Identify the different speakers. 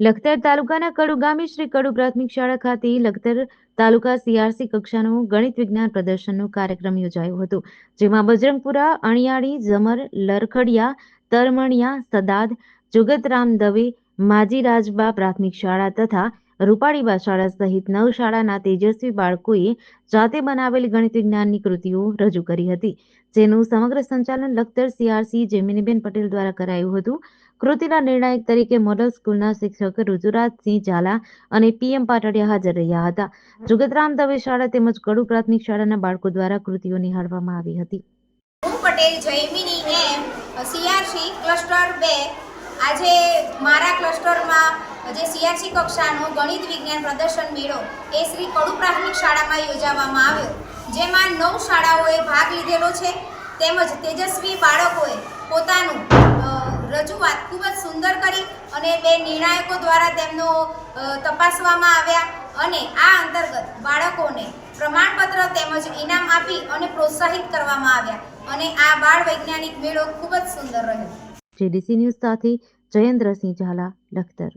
Speaker 1: લખતર તાલુકાના કડુ ગામે શ્રી કડુ પ્રાથમિક શાળા ખાતે લખતર તાલુકા સીઆરસી કક્ષાનું ગણિત વિજ્ઞાન પ્રદર્શનનો કાર્યક્રમ યોજાયો હતો, જેમાં બજરંગપુરા, અણિયાળી જમર લરખડિયા, તરમણિયા, સદાદ, જુગતરામ દવે માજી રાજબા પ્રાથમિક શાળા તથા રૂપાળીબા શાળા સહિત નવ શાળાના તેજસ્વી બાળકોએ જાતે બનાવેલી ગણિત વિજ્ઞાનની કૃતિઓ રજૂ કરી હતી, જેનું સમગ્ર સંચાલન લખતર સીઆરસી જેમિનીબેન પટેલ દ્વારા કરાયું હતું. કૃતિના નિર્ણાયક તરીકે મોડલ સ્કૂલના શિક્ષક ઋતુરાજસિંહ ઝાલા અને પીએમ પાટડિયા હાજર રહ્યા હતા. જુગતરામ દવે શાળા તેમજ કડુ પ્રાથમિક શાળાના બાળકો દ્વારા કૃતિઓ નિહાળવામાં આવી હતી.
Speaker 2: Patel Jaimini M CRC cluster બે આજે મારા ક્લસ્ટરમાં જે સીઆરસી કક્ષાનો ગણિત વિજ્ઞાન પ્રદર્શન મેળો એ શ્રી કડુ પ્રાથમિક શાળામાં યોજાવામાં આવ્યો, જેમાં નવ શાળાઓએ ભાગ લીધેલો છે. તેમજ તેજસ્વી બાળકોએ પોતાનું રજૂઆત ખૂબ જ સુંદર કરી અને બે નિર્ણાયકો દ્વારા તેમનો તપાસવામાં આવ્યા અને આ અંતર્ગત બાળકોને પ્રમાણપત્ર તેમજ ઇનામ આપી અને પ્રોત્સાહિત કરવામાં આવ્યા અને આ બાળ વૈજ્ઞાનિક મેળો ખૂબ જ સુંદર રહ્યો.
Speaker 1: જેડીસી ન્યૂઝ સાથે જયેન્દ્રસિંહ ઝાલા, લખતર.